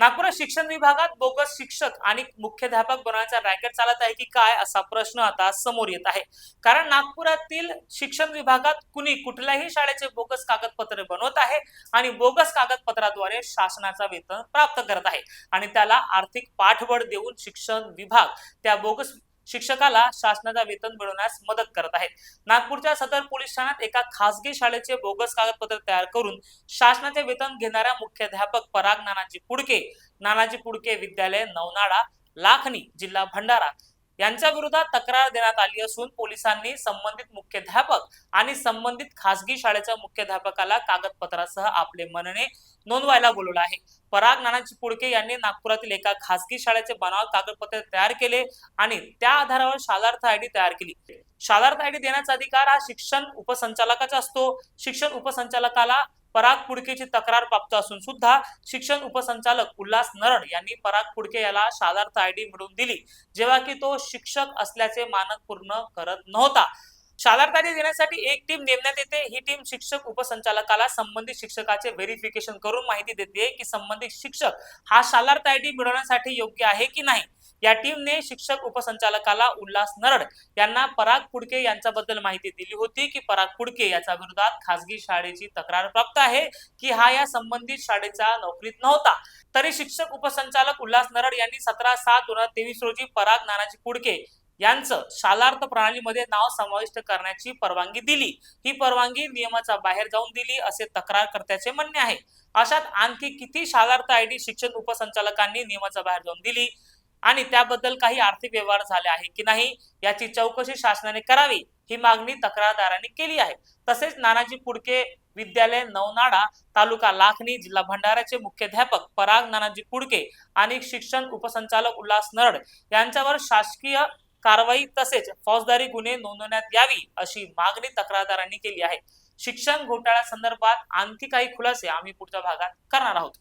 नागपूर शिक्षण विभागात बोगस शिक्षक आणि मुख्याध्यापक बनवण्याचा रॅकेट चालत आहे की काय असा प्रश्न आता समोर येत आहे. कारण नागपुरातील शिक्षण विभागात कुणी कुठल्याही शाळेचे बोगस कागदपत्र बनवत आहे आणि बोगस कागदपत्राद्वारे शासनाचा वेतन प्राप्त करत आहे. आणि त्याला आर्थिक पाठबळ देऊन शिक्षण विभाग त्या बोगस शिक्षकाला शासनाचा वेतन मिळवण्यास मदत करत आहेत. नागपूरच्या सदर पोलीस ठाण्यात एका खासगी शाळेचे बोगस कागदपत्र तयार करून शासनाचे वेतन घेणाऱ्या मुख्याध्यापक पराग नानाजी पुडके नानाजी पुडके विद्यालय नवनाडा लाखनी जिल्हा भंडारा यांच्या विरोधात तक्रार देण्यात आली असून पोलिसांनी संबंधित मुख्याध्यापक आणि संबंधित खासगी शाळेच्या मुख्याध्यापकाला कागदपत्रासह आपले म्हणणे नोंदवायला बोलवलं आहे. पराग नानाजी पुडके यांनी नागपुरातील एका खासगी शाळेचे बनाव कागदपत्रे तयार केले आणि त्या आधारावर शालार्थ आयडी तयार केली. शालार्थ आयडी देण्याचा अधिकार हा शिक्षण उपसंचालकाचा असतो. शिक्षण उपसंचालकाला पराग पुडकेची तक्रार प्राप्त असून सुद्धा शिक्षण उपसंचालक उल्हास नरण यांनी पराग पुडके याला शालार्थ आयडी मिळवून दिली. जेव्हा की तो शिक्षक असल्याचे मानक पूर्ण करत नव्हता. शालार्थ आयडी देण्यासाठी एक टीम नेमण्यात येते. ही टीम शिक्षक उपसंचालकाला संबंधित शिक्षकाचे व्हेरिफिकेशन करून माहिती देते की संबंधित शिक्षक हा शालार्थ आयडी मिळवण्यासाठी योग्य आहे की नाही. या टीमने शिक्षक उपसंचालकाला उल्हास नरड यांना पराग पुडके यांच्याबद्दल माहिती दिली होती की पराग पुडके याच्या विरोधात खासगी शाळेची तक्रार प्राप्त आहे की हा या संबंधित शाळेचा नोकरीत नव्हता. तरी शिक्षक उपसंचालक उल्हास नरड यांनी सतरा सात दोन हजार तेवीस रोजी पराग नानाजी पुडके यांचं शालार्थ प्रणालीमध्ये नाव समाविष्ट करण्याची परवानगी दिली. ही परवानगी नियमाच्या बाहेर जाऊन दिली असे तक्रारकर्त्याचे म्हणणे आहे. अशात आणखी किती शालार्थ आयडी शिक्षण उपसंचालकांनी नियमाच्या बाहेर जाऊन दिली आणि त्याबद्दल काही आर्थिक व्यवहार झाले आहे की नाही याची चौकशी शासनाने करावी ही मागणी तक्रारदारांनी केली आहे. तसेच नानाजी पुडके विद्यालय नवनाडा तालुका लाखणी जिल्हा भंडाऱ्याचे मुख्याध्यापक पराग नानाजी कुडके आणि शिक्षण उपसंचालक उल्हास नरड यांच्यावर शासकीय कारवाई तसेच फौजदारी गुन्हे नोंदवण्यात यावी अशी मागणी तक्रारदारांनी केली आहे. शिक्षण घोटाळ्या संदर्भात आणखी काही खुलासे आम्ही पुढच्या भागात करणार आहोत.